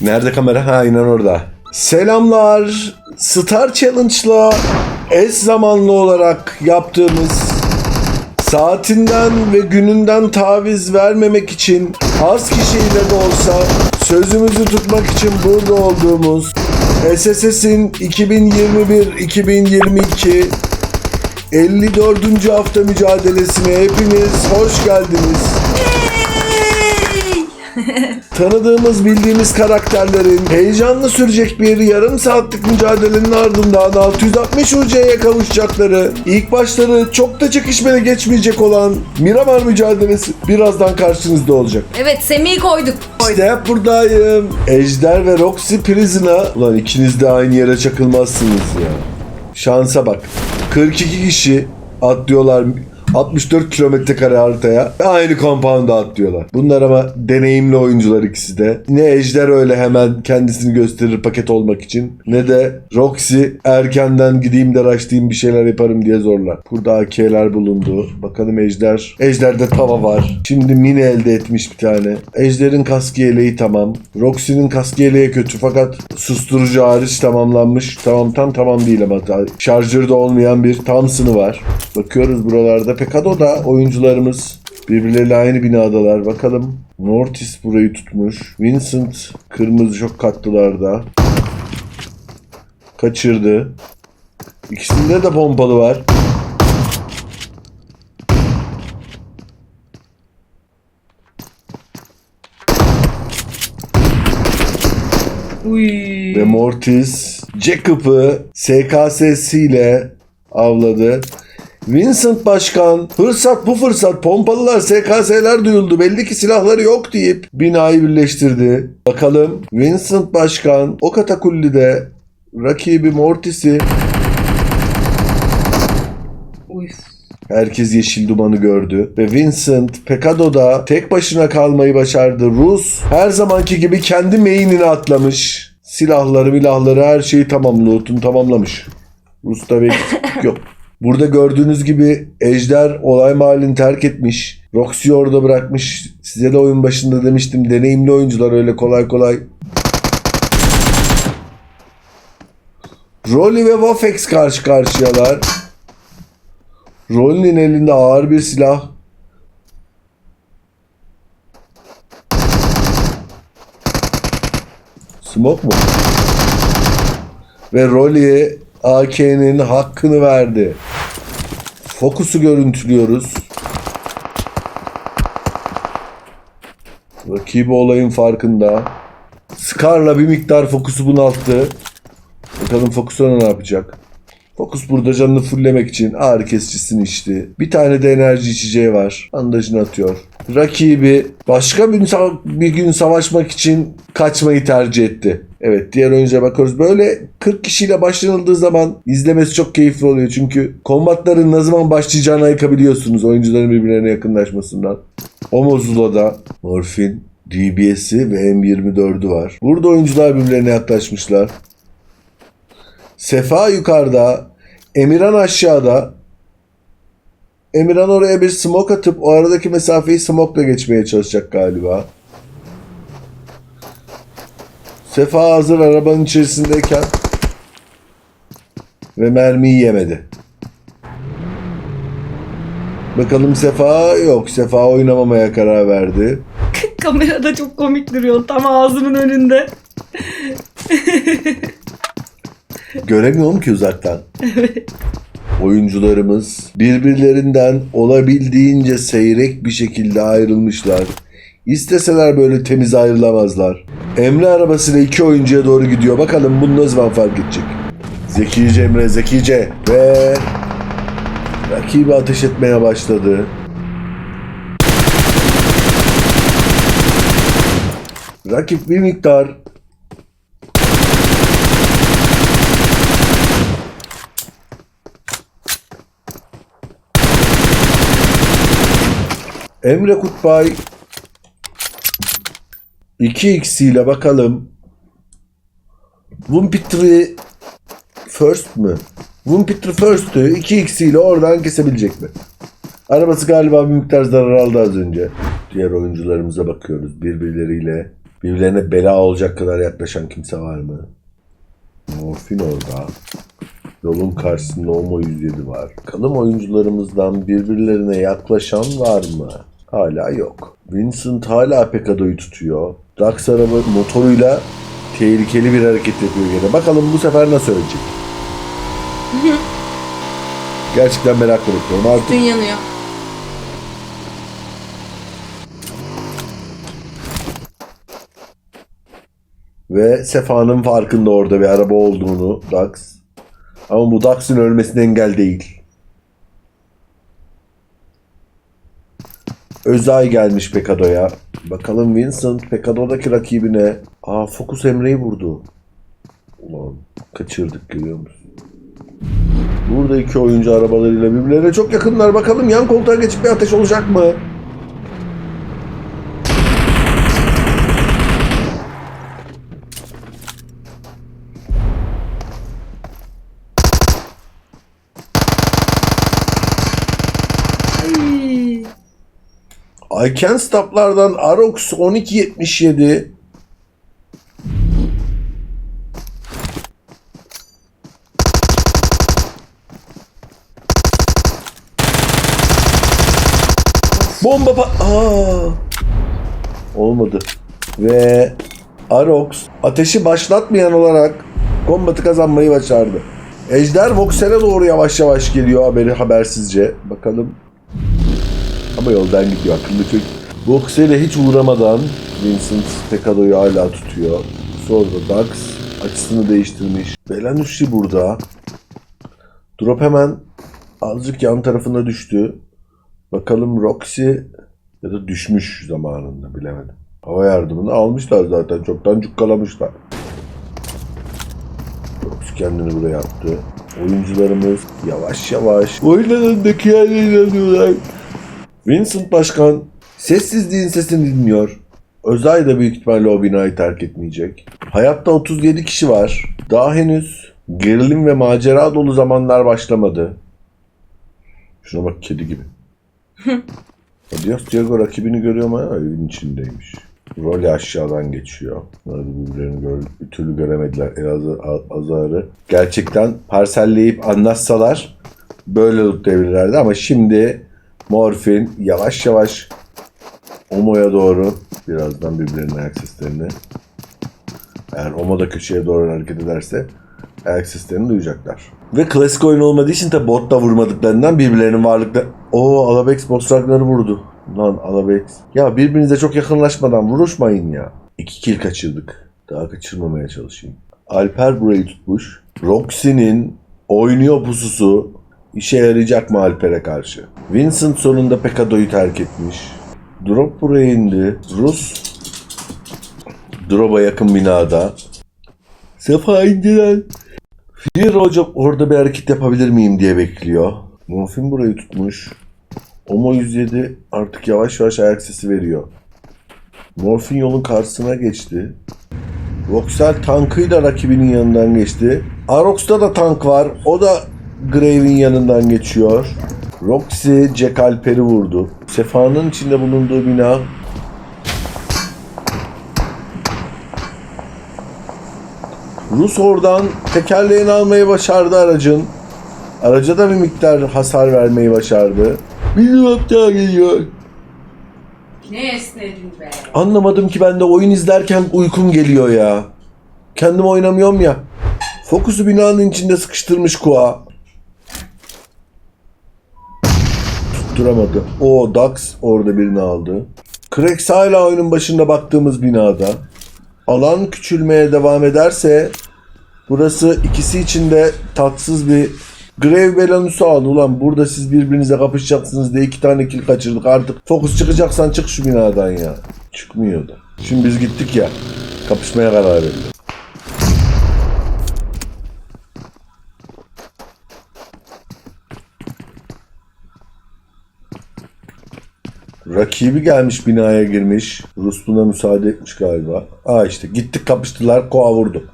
Nerede kamera? Ha aynen orada. Selamlar. Star Challenge'la eş zamanlı olarak yaptığımız saatinden ve gününden taviz vermemek için az kişiyle de olsa sözümüzü tutmak için burada olduğumuz SSS'in 2021-2022 54. hafta mücadelesine hepiniz hoş geldiniz. Tanıdığımız, bildiğimiz karakterlerin heyecanlı sürecek bir yarım saatlik mücadelenin ardından 660 UC'ye kavuşacakları, ilk başları çok da çekişmeli geçmeyecek olan Miramar mücadelesi birazdan karşınızda olacak. Evet Semih'i koyduk. İşte hep buradayım. Ejder ve Roxy Prison'a. Ulan ikiniz de aynı yere çakılmazsınız ya. Şansa bak. 42 kişi atlıyorlar 64 kilometre kare haritaya aynı compound'a atlıyorlar. Bunlar ama deneyimli oyuncular ikisi de. Ne Ejder öyle hemen kendisini gösterir paket olmak için ne de Roxy erkenden gideyim de raşlayayım bir şeyler yaparım diye zorlar. Burada AK'ler bulundu. Bakalım Ejder. Ejder'de tava var. Şimdi mini elde etmiş bir tane. Ejder'in kaskı yeleği tamam. Roxy'nin kaskı yeleği kötü fakat susturucu hariç tamamlanmış. Tamam tam tamam değil ama şarjörde olmayan bir Thompson'ı var. Bakıyoruz buralarda. Pekado'da oyuncularımız birbirleriyle aynı binadalar. Bakalım. Mortis burayı tutmuş. Vincent kırmızı çok katlılarda. Kaçırdı. İkisinde de pompalı var. Uy. Ve Mortis Jacob'ı SKS'siyle avladı. Vincent Başkan fırsat bu fırsat pompalılar SKS'ler duyuldu belli ki silahları yok deyip binayı birleştirdi. Bakalım Vincent Başkan o katakullide rakibi Mortis'i. Herkes yeşil dumanı gördü ve Vincent Pekado'da tek başına kalmayı başardı. Rus her zamanki gibi kendi main'ine atlamış. Silahları, milahları her şeyi tamam, loot'unu tamamlamış. Rus'ta bir yok. Burada gördüğünüz gibi Ejder olay mahallini terk etmiş. Roxy'yi orada bırakmış. Size de oyun başında demiştim deneyimli oyuncular öyle kolay kolay. Rolly ve Vafex karşı karşıyalar. Rolly'nin elinde ağır bir silah. Smoke mu? Ve Rolly'e AK'nin hakkını verdi. Fokusu görüntülüyoruz. Rakibi olayın farkında. Scar'la bir miktar fokusu bunalttı. Bakalım Fokus ona ne yapacak? Fokus burada canını fulllemek için ağrı kesicisini içti. Bir tane de enerji içeceği var. Bandajını atıyor. Rakibi başka bir, bir gün savaşmak için kaçmayı tercih etti. Evet diğer oyuncuya bakıyoruz. Böyle 40 kişiyle başlanıldığı zaman izlemesi çok keyifli oluyor. Çünkü kombatların ne zaman başlayacağını ayıkabiliyorsunuz oyuncuların birbirlerine yakınlaşmasından. Omozula'da Morfin, DBS'i ve M24'ü var. Burada oyuncular birbirlerine yaklaşmışlar. Sefa yukarıda, Emirhan aşağıda. Emirhan oraya bir smoke atıp o aradaki mesafeyi smoke'la geçmeye çalışacak galiba. Sefa hazır arabanın içerisindeyken ve mermiyi yemedi. Bakalım Sefa yok. Sefa oynamamaya karar verdi. Kamerada çok komik duruyor tam ağzımın önünde. Göremiyorum ki uzaktan. Oyuncularımız birbirlerinden olabildiğince seyrek bir şekilde ayrılmışlar. İsteseler böyle temiz ayrılamazlar. Emre arabasıyla iki oyuncuya doğru gidiyor. Bakalım bunu ne zaman fark edecek? Zekice Emre, zekice. Ve rakibi ateş etmeye başladı. Rakip bir miktar Emre Kutbay 2x ile bakalım. Wumpitri First mü? Wumpitri First'ü 2x ile oradan kesebilecek mi? Arabası galiba bir miktar zarar aldı az önce. Diğer oyuncularımıza bakıyoruz. Birbirleriyle Birbirlerine bela olacak kadar yaklaşan kimse var mı? Morfin orada. Yolun karşısında Omo 107 var. Bakalım oyuncularımızdan birbirlerine yaklaşan var mı? Hala yok. Vincent hala Pekado'yu tutuyor. Dax araba motoruyla tehlikeli bir hareket yapıyor gene. Bakalım bu sefer nasıl ölecek? Gerçekten merakla bekliyorum. Artık Dün yanıyor. Ve Sefa'nın farkında orada bir araba olduğunu Dax. Ama bu Dax'ın ölmesine engel değil. Özay gelmiş Pekado'ya. Bakalım Vincent Pekado'daki rakibine. Aa Focus Emre'yi vurdu. Ulan kaçırdık görüyor musun? Burada iki oyuncu arabalarıyla birbirlerine çok yakınlar. Bakalım yan koltuğa geçip bir ateş olacak mı? I Stop'lardan Arox 1277 Bomba pa... Aa! Olmadı. Ve Arox ateşi başlatmayan olarak kombatı kazanmayı başardı. Ejder Voxel'e doğru yavaş yavaş geliyor haberi habersizce. Bakalım ama yoldan gidiyor akıllı çocuk. Boxer'e hiç uğramadan Vincent Pekado'yu hala tutuyor. Sonra Dax açısını değiştirmiş. Belanussi burada. Drop hemen azıcık yan tarafına düştü. Bakalım Roxy ya da düşmüş zamanında bilemedim. Hava yardımını almışlar zaten. Çoktan cukkalamışlar. Roxy kendini buraya attı. Oyuncularımız yavaş yavaş oyunlarındaki yerlerine alıyorlar. Vincent Başkan sessizliğin sesini dinliyor. Özay da büyük ihtimalle o binayı terk etmeyecek. Hayatta 37 kişi var. Daha henüz gerilim ve macera dolu zamanlar başlamadı. Şuna bak kedi gibi. Adios Diego rakibini görüyor ama evin içindeymiş. Rolü aşağıdan geçiyor. Bunlar da birbirlerini gör, bir türlü göremediler Elazığ azarı. Gerçekten parselleyip anlatsalar böyle lootlayabilirlerdi ama şimdi Morfin yavaş yavaş Omo'ya doğru birazdan birbirlerinin ayak seslerini eğer Omo da köşeye doğru hareket ederse ayak seslerini duyacaklar. Ve klasik oyun olmadığı için de botla vurmadıklarından birbirlerinin varlıkları... Oo Alabex bossrakları vurdu. Lan Alabex. Ya birbirinize çok yakınlaşmadan vuruşmayın ya. İki kill kaçırdık. Daha kaçırmamaya çalışayım. Alper burayı tutmuş. Roxy'nin oynuyor pususu işe yarayacak mı Alper'e karşı? Vincent sonunda Pekado'yu terk etmiş. Drop buraya indi. Rus Drop'a yakın binada. Sefa indiler. Fear hocam orada bir hareket yapabilir miyim diye bekliyor. Morfin burayı tutmuş. Omo 107 artık yavaş yavaş ayak sesi veriyor. Morfin yolun karşısına geçti. Voxel tankıyla rakibinin yanından geçti. Arox'ta da tank var. O da Grave'in yanından geçiyor. Roxy Jack Alper'i vurdu. Sefa'nın içinde bulunduğu bina Rus oradan tekerleğini almayı başardı aracın. Araca da bir miktar hasar vermeyi başardı. Bir daha geliyor. Ne esnedin be. Anlamadım ki ben de oyun izlerken uykum geliyor ya. Kendim oynamıyorum ya. Fokusu binanın içinde sıkıştırmış Kua. Tutturamadı. O Dax orada birini aldı. Krex hala oyunun başında baktığımız binada. Alan küçülmeye devam ederse burası ikisi için de tatsız bir Grave Belanus'u aldı ulan burada siz birbirinize kapışacaksınız diye iki tane kill kaçırdık artık. Fokus çıkacaksan çık şu binadan ya. Çıkmıyor da. Şimdi biz gittik ya. Kapışmaya karar verdik. Rakibi gelmiş binaya girmiş. Rus buna müsaade etmiş galiba. Aa işte gittik kapıştılar. Koa vurdu.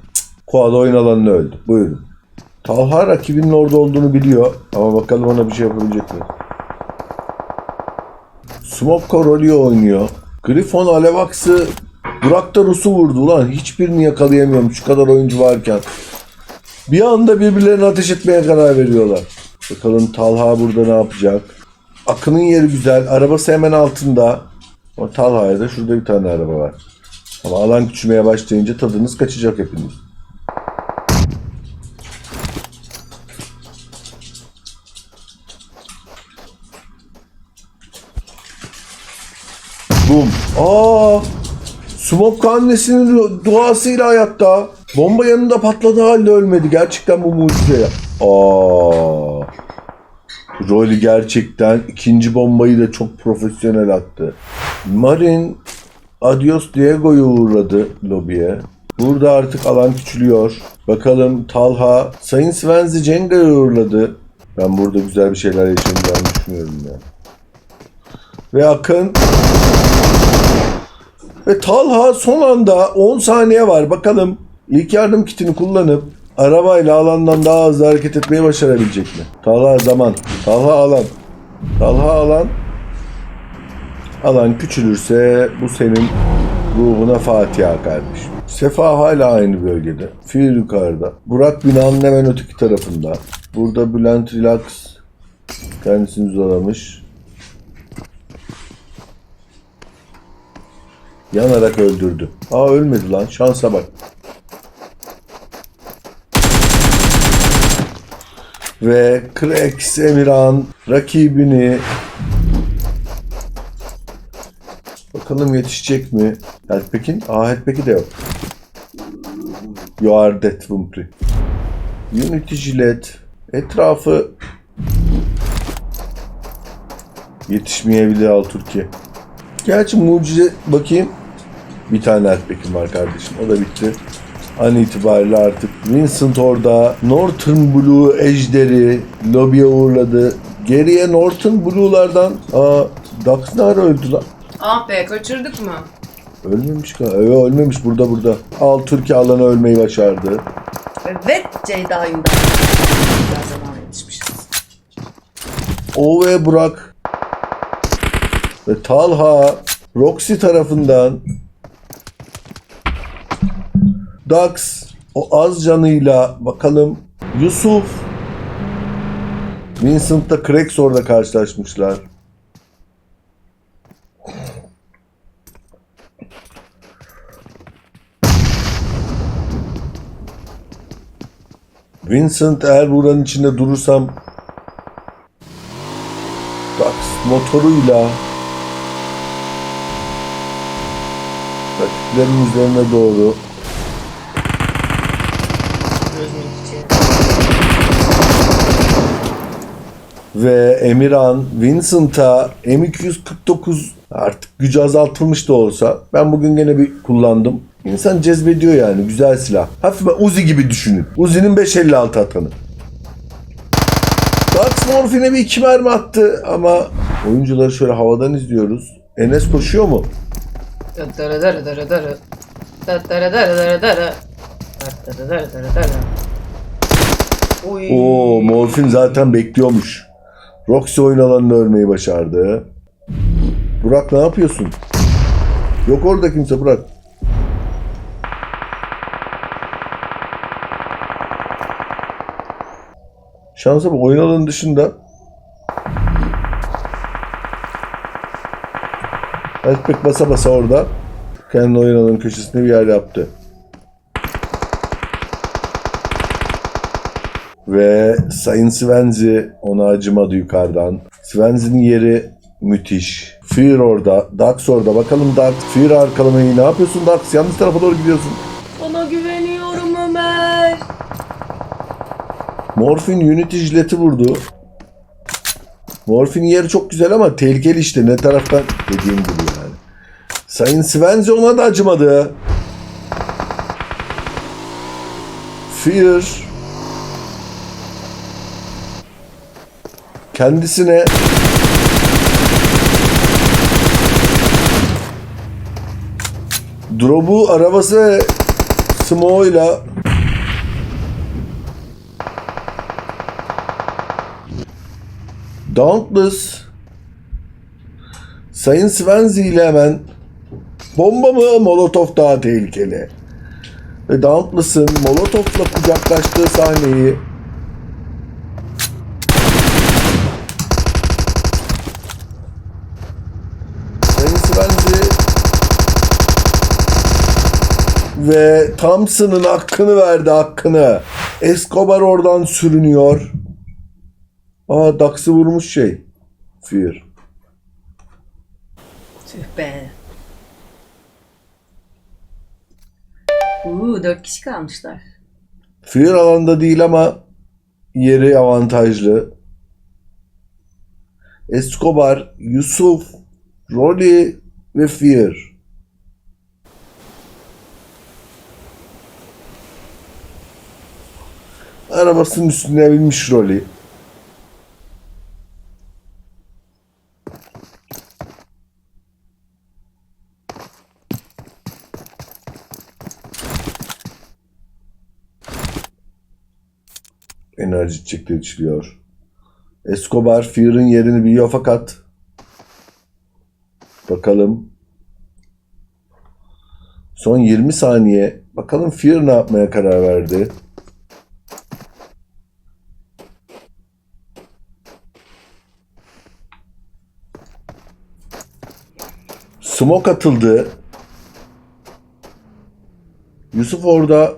Koa da oyun alanına öldü. Buyurun. Talha rakibinin orada olduğunu biliyor. Ama bakalım ona bir şey yapabilecek mi? Smoke Corolio oynuyor. Griffon Alevax'ı Burak da Rus'u vurdu ulan. Hiçbirini yakalayamıyorum şu kadar oyuncu varken. Bir anda birbirlerine ateş etmeye karar veriyorlar. Bakalım Talha burada ne yapacak? Akın'ın yeri güzel. Arabası hemen altında. Ama Talha'ya da şurada bir tane araba var. Ama alan küçülmeye başlayınca tadınız kaçacak hepiniz. Bum. Aa! Smoke annesinin du- duasıyla hayatta. Bomba yanında patladığı halde ölmedi. Gerçekten bu mucize. Aa! Rolly gerçekten ikinci bombayı da çok profesyonel attı. Marin Adios Diego'yu uğurladı lobiye. Burada artık alan küçülüyor. Bakalım Talha Sayın Svenzi Cenga'yı uğurladı. Ben burada güzel bir şeyler yaşayacağını düşünüyorum ya. Ve Akın ve Talha son anda 10 saniye var. Bakalım ilk yardım kitini kullanıp arabayla alandan daha hızlı hareket etmeyi başarabilecek mi? Talha zaman. Talha alan. Talha alan. Alan küçülürse bu senin ruhuna Fatiha kardeşim. Sefa hala aynı bölgede. Fil yukarıda. Burak binanın hemen öteki tarafında. Burada Bülent Relax kendisini zorlamış. Yanarak öldürdü. Aa ölmedi lan. Şansa bak. Ve Krex Emirhan rakibini Bakalım yetişecek mi? Helpek'in? Aa Helpek'i de yok. You are dead Wumpri. Unity Jilet. Etrafı yetişmeyebilir al Türkiye. Gerçi mucize bakayım. Bir tane Helpek'im var kardeşim. O da bitti. An itibariyle artık Vincent orada. Northern Blue Ejderi lobiye uğurladı. Geriye Northern Blue'lardan aa Dax ne ara öldü lan? Ah be kaçırdık mı? Ölmemiş galiba. Evet, ölmemiş burada burada. Al Türkiye alanı ölmeyi başardı. Evet Ceyda'yım da. Biraz yetişmişiz. O ve Burak ve Talha Roxy tarafından Dax o az canıyla bakalım Yusuf Vincent'la orada karşılaşmışlar. Vincent eğer buranın içinde durursam Dax motoruyla rakiplerin üzerine doğru ve Emirhan Vincent'a M249 artık gücü azaltılmış da olsa ben bugün gene bir kullandım. İnsan cezbediyor yani güzel silah. Hafif Uzi gibi düşünün. Uzi'nin 556 atanı. Dax Morfin'e bir iki mermi attı ama oyuncuları şöyle havadan izliyoruz. Enes koşuyor mu? Dara. Oo, Morfin zaten bekliyormuş. Roxy oyun alanını örmeyi başardı. Burak ne yapıyorsun? Yok orada kimse Burak. Şansa bu oyun alanı dışında Elpek basa basa orada kendi oyun alanı köşesinde bir yer yaptı. Ve Sayın Svenzi ona acımadı yukarıdan. Svenzi'nin yeri müthiş. Fear orada. Dax orada. Bakalım Dax. Fear arkalamayı ne yapıyorsun Dax? Yanlış tarafa doğru gidiyorsun. Sana güveniyorum Ömer. Morphin Unity jileti vurdu. Morphin yeri çok güzel ama tehlikeli işte. Ne taraftan dediğim gibi yani. Sayın Svenzi ona da acımadı. Fear kendisine Drop'u arabası ve smoke'uyla Dauntless Sayın Svenzi ile hemen Bomba mı? Molotov daha tehlikeli. Ve Dauntless'ın Molotov'la kucaklaştığı sahneyi ve Thompson'ın hakkını verdi hakkını. Escobar oradan sürünüyor. Aa Dax'ı vurmuş şey. Fear. Tüh be. Uuu dört kişi kalmışlar. Fear alanda değil ama yeri avantajlı. Escobar, Yusuf, Rolly ve Fear. Arabasının üstüne binmiş Rolly. enerji çekti içiliyor. Escobar Fear'ın yerini biliyor fakat bakalım son 20 saniye bakalım Fear ne yapmaya karar verdi. Smoke atıldı. Yusuf orada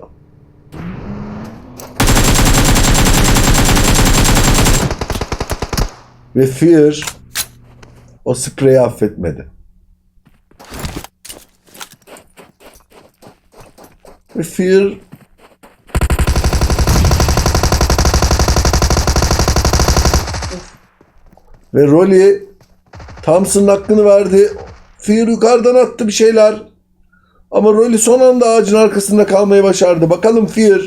Ve Fear o spreyi affetmedi. Ve Fear ve Rolly Thompson'ın hakkını verdi. Fear yukarıdan attı bir şeyler. Ama Rolly son anda ağacın arkasında kalmayı başardı. Bakalım Fear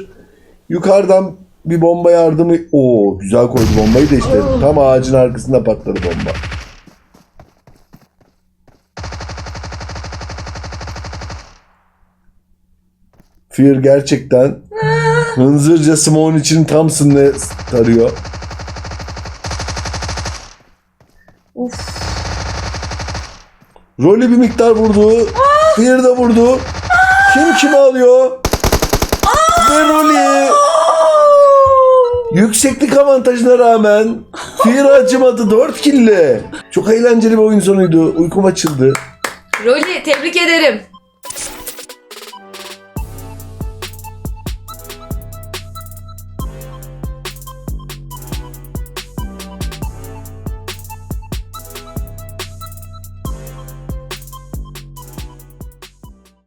yukarıdan bir bomba yardımı... Oo güzel koydu bombayı da işte. Tam ağacın arkasında patladı bomba. Fear gerçekten hınzırca Simon için Thompson'la tarıyor. Uf. Rolly bir miktar vurdu. Fear da vurdu. Kim kimi alıyor? Ve Rolly yükseklik avantajına rağmen Fear acımadı 4 kille. Çok eğlenceli bir oyun sonuydu. Uykum açıldı. Rolly tebrik ederim.